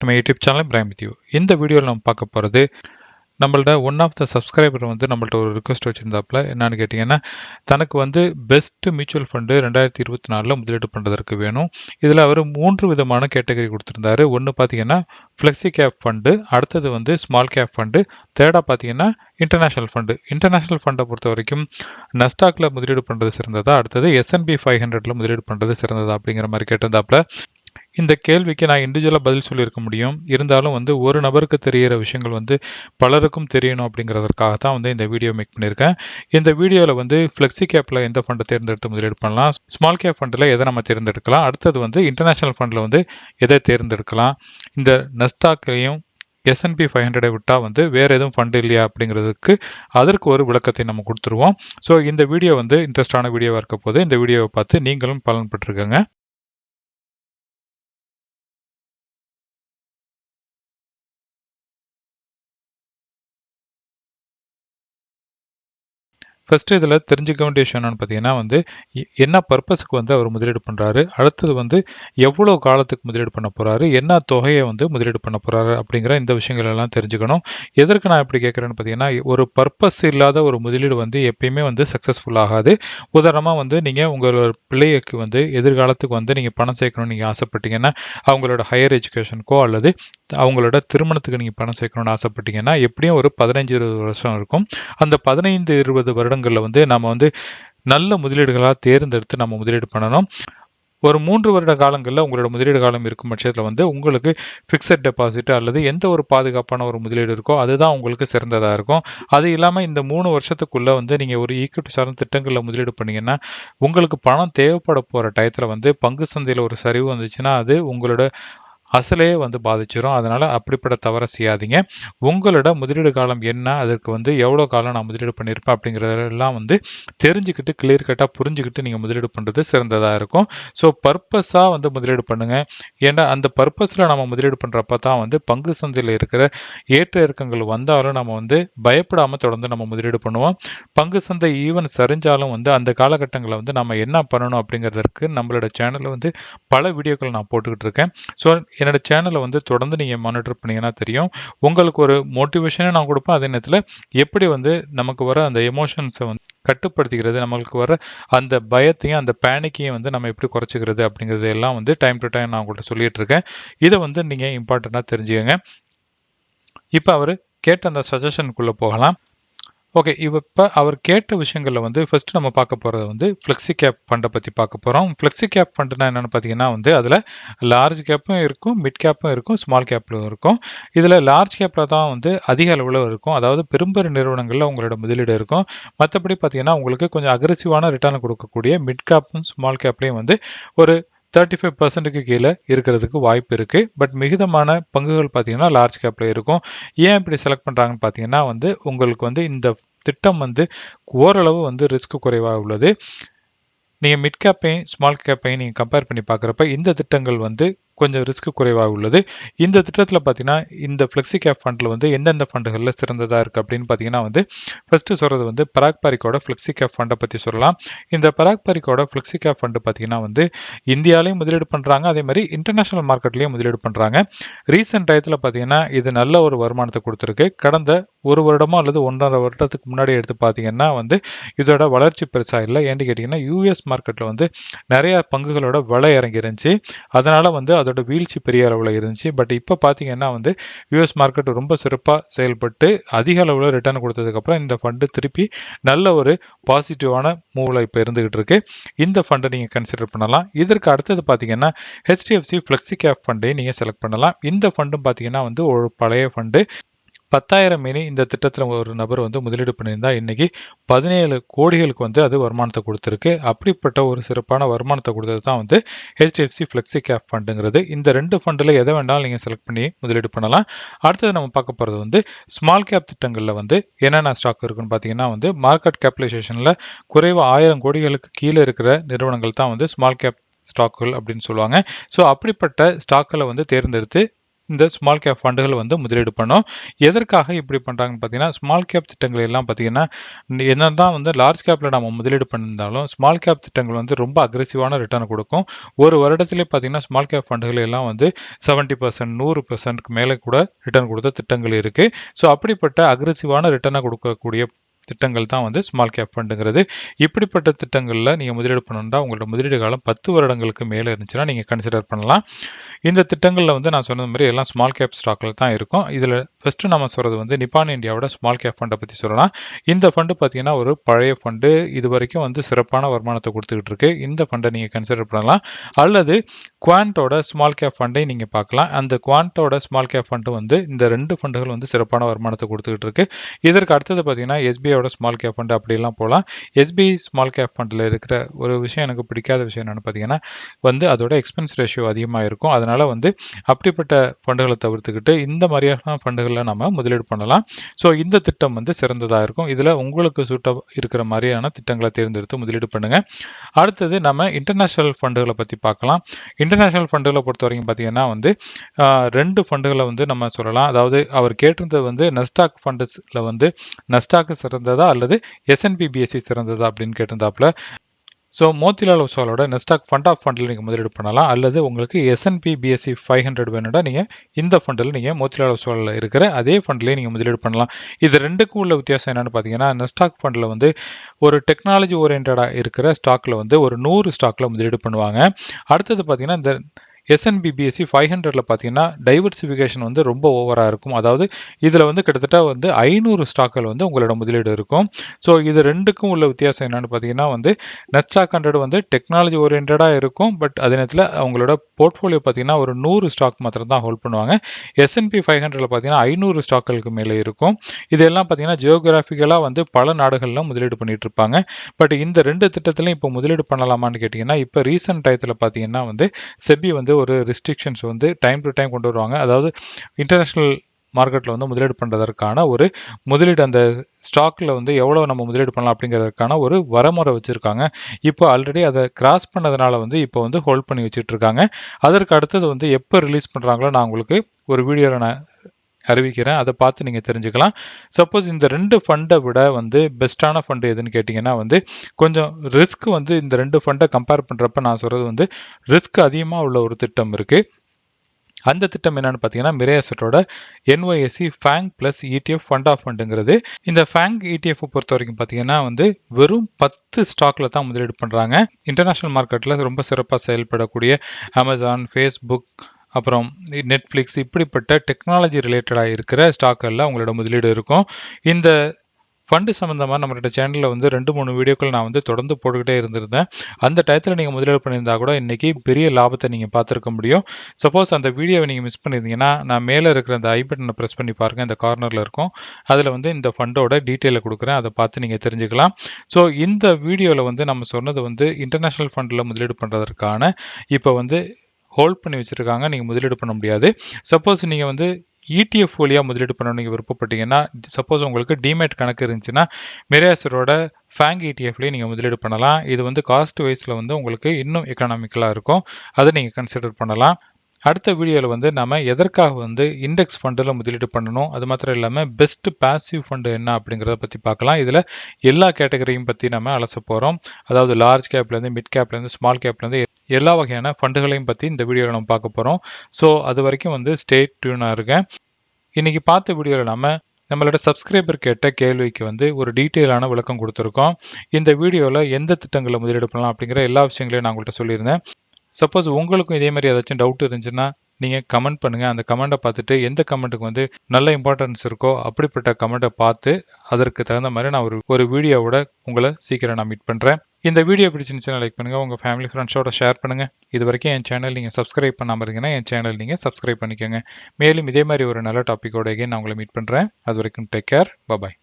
நம்ம YouTube channel prime with you இந்த வீடியோவில் நம்ம பார்க்க போகிறது நம்மள்ட்ட ஒன் ஆஃப் த சப்ஸ்கிரைபர் வந்து நம்மள்ட்ட ஒரு ரிக்வஸ்ட் வச்சுருந்தாப்புல என்னன்னு கேட்டிங்கன்னா தனக்கு வந்து பெஸ்ட்டு மியூச்சுவல் ஃபண்டு ரெண்டாயிரத்தி இருபத்தி நாலில் முதலீடு பண்ணுறதற்கு வேணும். இதில் அவர் மூன்று விதமான கேட்டகரி கொடுத்துருந்தாரு. ஒன்று பார்த்தீங்கன்னா ஃப்ளெக்ஸி கேப் ஃபண்டு அடுத்தது வந்து ஸ்மால் கேப் ஃபண்டு தேர்டாக பார்த்தீங்கன்னா இன்டர்நேஷ்னல் ஃபண்டு இன்டர்நேஷ்னல் ஃபண்டை பொறுத்த வரைக்கும் நஸ்டாக்கில் முதலீடு பண்ணுறது சிறந்ததா? அடுத்தது எஸ்என்பி ஃபைவ் ஹண்ட்ரட்ல முதலீடு பண்ணுறது சிறந்ததா? அப்படிங்கிற மாதிரி கேட்டிருந்தாப்புல இந்த கேள்விக்கு நான் இண்டிவிஜுவலாக பதில் சொல்லியிருக்க முடியும். இருந்தாலும் வந்து ஒரு நபருக்கு தெரிகிற விஷயங்கள் வந்து பலருக்கும் தெரியணும் அப்படிங்கிறதுக்காக தான் வந்து இந்த வீடியோ மேக் பண்ணியிருக்கேன். இந்த வீடியோவில் வந்து ஃப்ளெக்ஸி கேப்பில் எந்த ஃபண்டை தேர்ந்தெடுத்து முதலீடு பண்ணலாம்? ஸ்மால் கேப் ஃபண்டில் எதை நம்ம தேர்ந்தெடுக்கலாம்? அடுத்தது வந்து இன்டர்நேஷ்னல் ஃபண்டில் வந்து எதை தேர்ந்தெடுக்கலாம்? இந்த நஸ்டாக்லையும் எஸ்என்பி ஃபைவ் ஹண்ட்ரடை விட்டால் வந்து வேறு எதுவும் ஃபண்டு இல்லையா அப்படிங்கிறதுக்கு அதற்கு ஒரு விளக்கத்தை நம்ம கொடுத்துருவோம். ஸோ இந்த வீடியோ வந்து இன்ட்ரெஸ்டான வீடியோவாக இருக்க போது இந்த வீடியோவை பார்த்து நீங்களும் பலன் பெற்றிருக்கங்க ஃபஸ்ட்டு இதில் தெரிஞ்சுக்க வேண்டிய விஷயம் என்னென்னு பார்த்தீங்கன்னா வந்து என்ன பர்பஸுக்கு வந்து அவர் முதலீடு பண்ணுறாரு அடுத்தது வந்து எவ்வளோ காலத்துக்கு முதலீடு பண்ண போகிறாரு என்ன தொகையை வந்து முதலீடு பண்ண போகிறாரு அப்படிங்கிற இந்த விஷயங்கள் எல்லாம் தெரிஞ்சுக்கணும். எதற்கு நான் இப்படி கேட்குறேன்னு பார்த்தீங்கன்னா ஒரு பர்பஸ் இல்லாத ஒரு முதலீடு வந்து எப்பயுமே வந்து சக்ஸஸ்ஃபுல் ஆகாது. உதாரணமாக வந்து நீங்கள் உங்களோட பிள்ளைக்கு வந்து எதிர்காலத்துக்கு வந்து நீங்கள் பணம் சேர்க்கணும்னு நீங்கள் ஆசைப்பட்டீங்கன்னா அவங்களோட ஹையர் எஜுகேஷனுக்கோ அல்லது அவங்களோட திருமணத்துக்கு நீங்கள் பணம் சேர்க்கணும்னு ஆசைப்பட்டீங்கன்னா எப்படியும் ஒரு பதினஞ்சு இருபது வருஷம் இருக்கும். அந்த பதினைந்து இருபது வருடம் காலங்களில் வந்து நம்ம வந்து நல்ல முதலீடுகளாக தேர்ந்தெடுத்து நம்ம முதலீடு பண்ணணும். ஒரு மூன்று வருட காலங்களில் உங்களோட முதலீடு காலம் இருக்கும் பட்சத்தில் வந்து உங்களுக்கு ஃபிக்ஸட் டெபாசிட் அல்லது எந்த ஒரு பாதுகாப்பான ஒரு முதலீடு இருக்கோ அதுதான் உங்களுக்கு சிறந்ததாக இருக்கும். அது இல்லாமல் இந்த மூணு வருஷத்துக்குள்ளே வந்து நீங்கள் ஒரு ஈக்விட்டி சார்ந்த திட்டங்களில் முதலீடு பண்ணீங்கன்னா உங்களுக்கு பணம் தேவைப்பட போகிற டயத்தில் வந்து பங்கு சந்தையில் ஒரு சரிவு வந்துச்சுன்னா அது உங்களோட அசலே வந்து பாதிச்சிடும் அதனால் அப்படிப்பட்ட தவறை செய்யாதீங்க. உங்களோட முதலீடு காலம் என்ன? அதற்கு வந்து எவ்வளோ காலம் நான் முதலீடு பண்ணியிருப்பேன் அப்படிங்கிறதெல்லாம் வந்து தெரிஞ்சுக்கிட்டு கிளியர் கட்டாக புரிஞ்சுக்கிட்டு நீங்கள் முதலீடு பண்ணுறது சிறந்ததாக இருக்கும். ஸோ பர்பஸாக வந்து முதலீடு பண்ணுங்கள் ஏன்னா அந்த பர்பஸில் நம்ம முதலீடு பண்ணுறப்ப தான் வந்து பங்கு சந்தையில் இருக்கிற ஏற்ற இறக்கங்கள் வந்தாலும் நம்ம வந்து பயப்படாமல் தொடர்ந்து நம்ம முதலீடு பண்ணுவோம். பங்கு சந்தை ஈவன் சரிஞ்சாலும் வந்து அந்த காலகட்டங்களில் வந்து நம்ம என்ன பண்ணணும் அப்படிங்கிறதற்கு நம்மளோட சேனலில் வந்து பல வீடியோக்கள் நான் போட்டுக்கிட்டு இருக்கேன். ஸோ என்னோட சேனலை வந்து தொடர்ந்து நீங்கள் மானிட்டர் பண்ணீங்கன்னா தெரியும். உங்களுக்கு ஒரு மோட்டிவேஷனே நான் கொடுப்பேன். அதே நேரத்தில் எப்படி வந்து நமக்கு வர அந்த எமோஷன்ஸை வந்து கட்டுப்படுத்திக்கிறது நம்மளுக்கு வர அந்த பயத்தையும் அந்த பேனிக்கையும் வந்து நம்ம எப்படி குறைச்சிக்கிறது அப்படிங்கிறது எல்லாம் வந்து டைம் டு டைம் நான் உங்கள்கிட்ட சொல்லிட்டு இருக்கேன். இதை வந்து நீங்கள் இம்பார்ட்டண்ட்டாக தெரிஞ்சுக்கோங்க. இப்போ அவர் கேட்ட அந்த சஜஷனுக்குள்ளே போகலாம். ஓகே இப்போ அவர் கேட்ட விஷயங்களில் வந்து ஃபர்ஸ்ட் நம்ம பார்க்க போகிறது வந்து ஃப்ளெக்ஸி கேப் ஃபண்டை பற்றி பார்க்க போகிறோம் ஃப்ளெக்ஸி கேப் ஃபண்டுனா என்னென்னு பார்த்தீங்கன்னா வந்து அதில் லார்ஜ் கேப்பும் இருக்கும் மிட் கேப்பும் இருக்கும் ஸ்மால் கேப்பிலும் இருக்கும். இதில் லார்ஜ் கேப்பில் தான் வந்து அதிக அளவில் இருக்கும். அதாவது பெரும்பெரு நிறுவனங்களில் உங்களோட முதலீடு இருக்கும். மற்றபடி பார்த்தீங்கன்னா உங்களுக்கு கொஞ்சம் அக்ரெசிவான ரிட்டர்ன் கொடுக்கக்கூடிய மிட் கேப்பும் ஸ்மால் கேப்லேயும் வந்து ஒரு தேர்ட்டி ஃபைவ் பர்சன்ட்டுக்கு கீழே இருக்கிறதுக்கு வாய்ப்பு இருக்குது பட் மிகுதமான பங்குகள் பார்த்திங்கன்னா லார்ஜ் கேப்பில் இருக்கும். ஏன் இப்படி செலக்ட் பண்ணுறாங்கன்னு பார்த்தீங்கன்னா வந்து உங்களுக்கு வந்து இந்த திட்டம் வந்து ஓரளவு வந்து ரிஸ்க் குறைவாக உள்ளது. நீங்கள் மிட் கேப்பையும் ஸ்மால் கேப்பையும் நீங்கள் கம்பேர் பண்ணி பார்க்குறப்ப இந்த திட்டங்கள் வந்து கொஞ்சம் ரிஸ்க் குறைவாக உள்ளது. இந்த திட்டத்தில் பார்த்தீங்கன்னா இந்த ஃப்ளெக்ஸி கேப் ஃபண்டில் வந்து எந்தெந்த ஃபண்டுகளில் சிறந்ததாக இருக்குது அப்படின்னு பார்த்தீங்கன்னா வந்து ஃபஸ்ட்டு சொல்கிறது வந்து பராக் பாரிக்கோட ஃப்ளெக்ஸி கேப் ஃபண்டை பற்றி சொல்லலாம். இந்த பராக் பாரிக்கோட ஃப்ளெக்ஸி கேப் ஃபண்டு பார்த்தீங்கன்னா வந்து இந்தியாலையும் முதலீடு பண்ணுறாங்க அதே மாதிரி இன்டர்நேஷனல் மார்க்கெட்லேயும் முதலீடு பண்ணுறாங்க ரீசெண்ட் டயத்தில் பார்த்தீங்கன்னா இது நல்ல ஒரு வருமானத்தை கொடுத்துருக்கு. கடந்த ஒரு வருடமோ அல்லது ஒன்றரை வருடத்துக்கு முன்னாடி எடுத்து பார்த்தீங்கன்னா வந்து இதோட வளர்ச்சி பெருசாக இல்லை. ஏன்னு கேட்டிங்கன்னா யூஎஸ் மார்க்கெட்டில் வந்து நிறைய பங்குகளோட விலை இறங்கி இருந்துச்சு அதனால் வந்து அதோட வீழ்ச்சி பெரிய அளவில் இருந்துச்சு. பட் இப்போ பார்த்தீங்கன்னா வந்து யூஎஸ் மார்க்கெட் ரொம்ப சிறப்பாக செயல்பட்டு அதிக அளவில் ரிட்டர்ன் கொடுத்ததுக்கப்புறம் இந்த ஃபண்டு திருப்பி நல்ல ஒரு பாசிட்டிவான மூவில் இப்போ இருந்துகிட்டு இருக்கு. இந்த ஃபண்டை நீங்கள் கன்சிடர் பண்ணலாம். இதற்கு அடுத்தது பார்த்தீங்கன்னா ஹெச்டிஎஃப்சி ஃப்ளெக்ஸி கேப் ஃபண்டை நீங்கள் செலக்ட் பண்ணலாம். இந்த ஃபண்டும் பார்த்தீங்கன்னா வந்து ஒரு பழைய ஃபண்டு பத்தாயிரம் மினி இந்த திட்டத்தில் ஒரு நபர் வந்து முதலீடு பண்ணியிருந்தா இன்னைக்கு பதினேழு கோடிகளுக்கு வந்து அது வருமானத்தை கொடுத்துருக்கு. அப்படிப்பட்ட ஒரு சிறப்பான வருமானத்தை கொடுத்தது தான் வந்து ஹெச்டிஎஃப்சி ஃப்ளெக்ஸி கேப் ஃபண்டுங்கிறது இந்த ரெண்டு ஃபண்டில் எதை வேணாலும் நீங்கள் செலக்ட் பண்ணி முதலீடு பண்ணலாம். அடுத்தது நம்ம பார்க்க போகிறது வந்து ஸ்மால் கேப் திட்டங்களில் வந்து என்னென்ன ஸ்டாக் இருக்குன்னு பார்த்தீங்கன்னா வந்து மார்க்கெட் கேபிடலைசேஷனில் குறைவு ஆயிரம் கோடிகளுக்கு கீழே இருக்கிற நிறுவனங்கள் தான் வந்து ஸ்மால் கேப் ஸ்டாக்குகள் அப்படின்னு சொல்லுவாங்க. ஸோ அப்படிப்பட்ட ஸ்டாக்களை வந்து தேர்ந்தெடுத்து இந்த ஸ்மால் கேப் ஃபண்டுகள் வந்து முதலீடு பண்ணும். எதற்காக இப்படி பண்ணுறாங்கன்னு பார்த்தீங்கன்னா ஸ்மால் கேப் திட்டங்கள் எல்லாம் பார்த்தீங்கன்னா என்ன தான் வந்து லார்ஜ் கேப்பில் நம்ம முதலீடு பண்ணியிருந்தாலும் ஸ்மால் கேப் திட்டங்கள் வந்து ரொம்ப அக்ரெசிவான ரிட்டர்ன் கொடுக்கும். ஒரு வருடத்திலே பார்த்தீங்கன்னா ஸ்மால் கேப் ஃபண்டுகள் எல்லாம் வந்து செவன்ட்டி பர்சன்ட் நூறு பர்சன்ட்க்கு மேலே கூட ரிட்டர்ன் கொடுத்த திட்டங்கள் இருக்குது ஸோ அப்படிப்பட்ட அக்ரெசிவான ரிட்டர்னை கொடுக்கக்கூடிய திட்டங்கள் தான் வந்து ஸ்மால் கேப் ஃபண்டுங்கிறது இப்படிப்பட்ட திட்டங்களில் நீங்கள் முதலீடு பண்ணணுன்னா உங்களோட முதலீடு காலம் பத்து வருடங்களுக்கு மேலே இருந்துச்சுன்னா நீங்கள் கன்சிடர் பண்ணலாம். இந்த திட்டங்களில் வந்து நான் சொன்னது மாதிரி எல்லாம் ஸ்மால் கேப் ஸ்டாக்கில் தான் இருக்கும். இதில் ஃபஸ்ட்டு நம்ம சொல்கிறது வந்து நிப்பான் இந்தியாவோட ஸ்மால் கேப் ஃபண்டை பற்றி சொல்லலாம். இந்த ஃபண்டு பார்த்தீங்கன்னா ஒரு பழைய ஃபண்டு இது வரைக்கும் வந்து சிறப்பான வருமானத்தை கொடுத்துக்கிட்டு இருக்கு. இந்த ஃபண்டை நீங்கள் கன்சிடர் பண்ணலாம். அல்லது குவான்ட்டோட ஸ்மால் கேப் ஃபண்டை நீங்கள் பார்க்கலாம். அந்த குவான்ட்டோட ஸ்மால் கேப் ஃபண்டு வந்து இந்த ரெண்டு ஃபண்டுகள் வந்து சிறப்பான வருமானத்தை கொடுத்துக்கிட்டு இருக்கு. இதற்கு அடுத்தது பார்த்தீங்கன்னா எஸ்பிஐயோட ஸ்மால் கேப் ஃபண்டு அப்படிலாம் போகலாம் எஸ்பிஐ ஸ்மால் கேப் ஃபண்டில் இருக்கிற ஒரு விஷயம் எனக்கு பிடிக்காத விஷயம் என்னென்னு பார்த்தீங்கன்னா வந்து அதோட எக்ஸ்பென்ஸ் ரேஷியோ அதிகமாக இருக்கும். அதனால் வந்து அப்படிப்பட்ட ஃபண்டுகளை தவிர்த்துக்கிட்டு இந்த மாதிரியான ஃபண்டுகளில் நம்ம முதலீடு பண்ணலாம். ஸோ இந்த திட்டம் வந்து சிறந்ததாக இருக்கும். இதில் உங்களுக்கு சூட்டாக இருக்கிற மாதிரியான திட்டங்களை தேர்ந்தெடுத்து முதலீடு பண்ணுங்கள் அடுத்தது நம்ம இன்டர்நேஷ்னல் ஃபண்டுகளை பற்றி பார்க்கலாம். இன்டர்நேஷ்னல் ஃபண்டுகளை பொறுத்த வரைக்கும் பார்த்தீங்கன்னா வந்து ரெண்டு ஃபண்டுகளை வந்து நம்ம சொல்லலாம். அதாவது அவர் கேட்டிருந்தது வந்து நஸ்டாக் ஃபண்டுஸில் வந்து நஸ்டாக்கு சிறந்ததா அல்லது எஸ்என்பி பிஎஸ்சி சிறந்ததா அப்படின்னு கேட்டிருந்தாப்புல ஸோ மோத்திலால் ஒஸ்வாலோட நெஸ்டாக் ஃபண்ட் ஆஃப் ஃபண்டில் நீங்கள் முதலீடு பண்ணலாம். அல்லது உங்களுக்கு எஸ்என்பி பிஎஸ்சி ஃபைவ் ஹண்ட்ரட் வேணும்னா நீங்கள் இந்த ஃபண்டில் நீங்கள் மோத்திலால் ஒஸ்வாலில் இருக்கிற அதே ஃபண்ட்லேயே நீங்கள் முதலீடு பண்ணலாம். இது ரெண்டுக்கும் உள்ள வித்தியாசம் என்னென்னு பார்த்தீங்கன்னா நெஸ்டாக் ஃபண்டில் வந்து ஒரு டெக்னாலஜி ஓரியன்டாக இருக்கிற ஸ்டாக்கில் வந்து ஒரு நூறு ஸ்டாக்கில் முதலீடு பண்ணுவாங்க. அடுத்தது பார்த்தீங்கன்னா இந்த எஸ்என்பி பிஎஸ்சி ஃபைவ் ஹண்ட்ரடில் பார்த்தீங்கன்னா டைவர்சிஃபிகேஷன் வந்து ரொம்ப ஓவராக இருக்கும். அதாவது இதில் வந்து கிட்டத்தட்ட வந்து ஐநூறு ஸ்டாக்கள் வந்து உங்களோட முதலீடு இருக்கும். ஸோ இது ரெண்டுக்கும் உள்ள வித்தியாசம் என்னென்னு பார்த்தீங்கன்னா வந்து நெட்ஸ்டாக் ஹண்ட்ரட் வந்து டெக்னாலஜி ஓரியன்டாக இருக்கும். பட் அதே நேரத்தில் அவங்களோட போர்ட்ஃபோலியோ பார்த்தீங்கன்னா ஒரு நூறு ஸ்டாக் மாத்திரம் தான் ஹோல்ட் பண்ணுவாங்க. எஸ்என்பி ஃபைவ் ஹண்ட்ரடில் பார்த்தீங்கன்னா ஐநூறு ஸ்டாக்களுக்கு மேலே இருக்கும். இதெல்லாம் பார்த்தீங்கன்னா ஜியோகிராஃபிக்கலாக வந்து பல நாடுகளில் முதலீடு பண்ணிட்டு இருப்பாங்க. பட் இந்த ரெண்டு திட்டத்திலையும் இப்போ முதலீடு பண்ணலாமான்னு கேட்டிங்கன்னா இப்போ ரீசெண்ட் டயத்தில் பார்த்தீங்கன்னா வந்து செபி வந்து ஒரு ரெஸ்ட்ரிக்ஷன்ஸ் வந்து டைம் டு டைம் கொண்டு வருவாங்க. அதாவது இன்டர்நேஷ்னல் மார்க்கெட்டில் வந்து முதலீடு பண்ணுறதற்கான ஒரு முதலீடு அந்த ஸ்டாக்கில் வந்து எவ்வளோ நம்ம முதலீடு பண்ணலாம் அப்படிங்கிறதுக்கான ஒரு வரமுறை வச்சுருக்காங்க. இப்போ ஆல்ரெடி அதை கிராஸ் பண்ணதுனால வந்து இப்போ வந்து ஹோல்ட் பண்ணி வச்சுட்ருக்காங்க அதற்கு அடுத்தது வந்து எப்போ ரிலீஸ் பண்ணுறாங்களோ நான் உங்களுக்கு ஒரு வீடியோவில் நான் அறிவிக்கிறேன். அதை பார்த்து நீங்கள் தெரிஞ்சுக்கலாம். சப்போஸ் இந்த ரெண்டு ஃபண்டை விட வந்து பெஸ்ட்டான ஃபண்டு எதுன்னு கேட்டிங்கன்னா வந்து கொஞ்சம் ரிஸ்க் வந்து இந்த ரெண்டு ஃபண்டை கம்பேர் பண்ணுறப்ப நான் சொல்கிறது வந்து ரிஸ்க் அதிகமாக உள்ள ஒரு திட்டம் இருக்குது அந்த திட்டம் என்னன்னு பார்த்தீங்கன்னா மிரேசட்டோட என்ஒஎஸ்சி FANG plus ETF fund of ஃபண்டுங்கிறது இந்த ஃபேங் இடிஎஃப் பொறுத்த வரைக்கும் பார்த்தீங்கன்னா வந்து வெறும் பத்து ஸ்டாக்ல தான் முதலீடு பண்ணுறாங்க இன்டர்நேஷ்னல் மார்க்கெட்டில் ரொம்ப சிறப்பாக செயல்படக்கூடிய அமேசான் ஃபேஸ்புக் அப்புறம் நெட்ஃப்ளிக்ஸ் இப்படிப்பட்ட டெக்னாலஜி ரிலேட்டடாக இருக்கிற ஸ்டாக்கெல்லாம் உங்களோட முதலீடு இருக்கும். இந்த ஃபண்டு சம்மந்தமாக நம்மளோட சேனலில் வந்து ரெண்டு மூணு வீடியோக்கள் நான் வந்து தொடர்ந்து போட்டுக்கிட்டே இருந்திருந்தேன். அந்த டயத்தில் நீங்கள் முதலீடு பண்ணியிருந்தா கூட இன்றைக்கி பெரிய லாபத்தை நீங்கள் பார்த்துருக்க முடியும். சப்போஸ் அந்த வீடியோவை நீங்கள் மிஸ் பண்ணியிருந்தீங்கன்னா நான் மேலே இருக்கிற அந்த ஐ பட்டனை ப்ரெஸ் பண்ணி பாருங்கள் இந்த கார்னரில் இருக்கும். அதில் வந்து இந்த ஃபண்டோட டீட்டெயிலை கொடுக்குறேன் அதை பார்த்து நீங்கள் தெரிஞ்சுக்கலாம். ஸோ இந்த வீடியோவில் வந்து நம்ம சொன்னது வந்து இன்டர்நேஷ்னல் ஃபண்டில் முதலீடு பண்ணுறதற்கான இப்போ வந்து ஹோல்ட் பண்ணி வச்சுருக்காங்க நீங்கள் முதலீடு பண்ண முடியாது. சப்போஸ் நீங்கள் வந்து இடிஎஃப் வழியாக முதலீடு பண்ணணும் நீங்கள் விருப்பப்பட்டீங்கன்னா சப்போஸ் உங்களுக்கு டிமேட் கணக்கு இருந்துச்சுன்னா மிராசரோட ஃபேங் இடிஎஃப்லேயே நீங்கள் முதலீடு பண்ணலாம். இது வந்து காஸ்ட் வைஸில் வந்து உங்களுக்கு இன்னும் எக்கனாமிக்கலாக இருக்கும். அதை நீங்கள் கன்சிடர் பண்ணலாம். அடுத்த வீடியோவில் வந்து நம்ம எதற்காக வந்து இண்டெக்ஸ் ஃபண்டில் முதலீடு பண்ணணும்? அது மாத்திரம் இல்லாமல் பெஸ்ட் பாசிவ் ஃபண்டு என்ன அப்படிங்கிறத பற்றி பார்க்கலாம். இதில் எல்லா கேட்டகரியும் பற்றி நம்ம அலச போகிறோம் அதாவது லார்ஜ் கேப்லேருந்து மிட் கேப்லேருந்து ஸ்மால் கேப்லேருந்து எல்லா வகையான ஃபண்டுகளையும் பற்றி இந்த வீடியோவில் நம்ம பார்க்க போகிறோம் ஸோ அது வரைக்கும் வந்து ஸ்டேட் டியூனாக இருக்கேன் இன்றைக்கி பார்த்த வீடியோவில் நம்ம நம்மளோட சப்ஸ்கிரைபர் கேட்ட கேள்விக்கு வந்து ஒரு டீட்டெயிலான விளக்கம் கொடுத்துருக்கோம். இந்த வீடியோவில் எந்த திட்டங்களை முதலீடு பண்ணலாம் அப்படிங்கிற எல்லா விஷயங்களையும் நான் உங்கள்கிட்ட சொல்லியிருந்தேன். சப்போஸ் உங்களுக்கும் இதே மாதிரி ஏதாச்சும் டவுட் இருந்துச்சுன்னா நீங்கள் கமெண்ட் பண்ணுங்கள் அந்த கமெண்ட்டை பார்த்துட்டு எந்த கமெண்ட்டுக்கு வந்து நல்ல இம்பார்ட்டன்ஸ் இருக்கோ அப்படிப்பட்ட கமெண்ட்டை பார்த்து அதற்கு தகுந்த மாதிரி நான் ஒரு ஒரு வீடியோவோட உங்களை சீக்கிரம் நான் மீட் பண்ணுறேன் இந்த வீடியோ பிடிச்சிருந்துச்சுன்னா லைக் பண்ணுங்கள் உங்கள் ஃபேமிலி ஃப்ரெண்ட்ஸோட ஷேர் பண்ணுங்கள் இது வரைக்கும் என் சேனல் நீங்கள் சப்ஸ்கிரைப் பண்ணாமல் இருந்தீங்கன்னா என் சேனல் நீங்கள் சப்ஸ்கிரைப் பண்ணிக்கோங்க. மேலும் இதே மாதிரி ஒரு நல்ல டாப்பிக்கோட நான் உங்களை மீட் பண்ணுறேன் அது வரைக்கும் டேக் கேர் பபாய்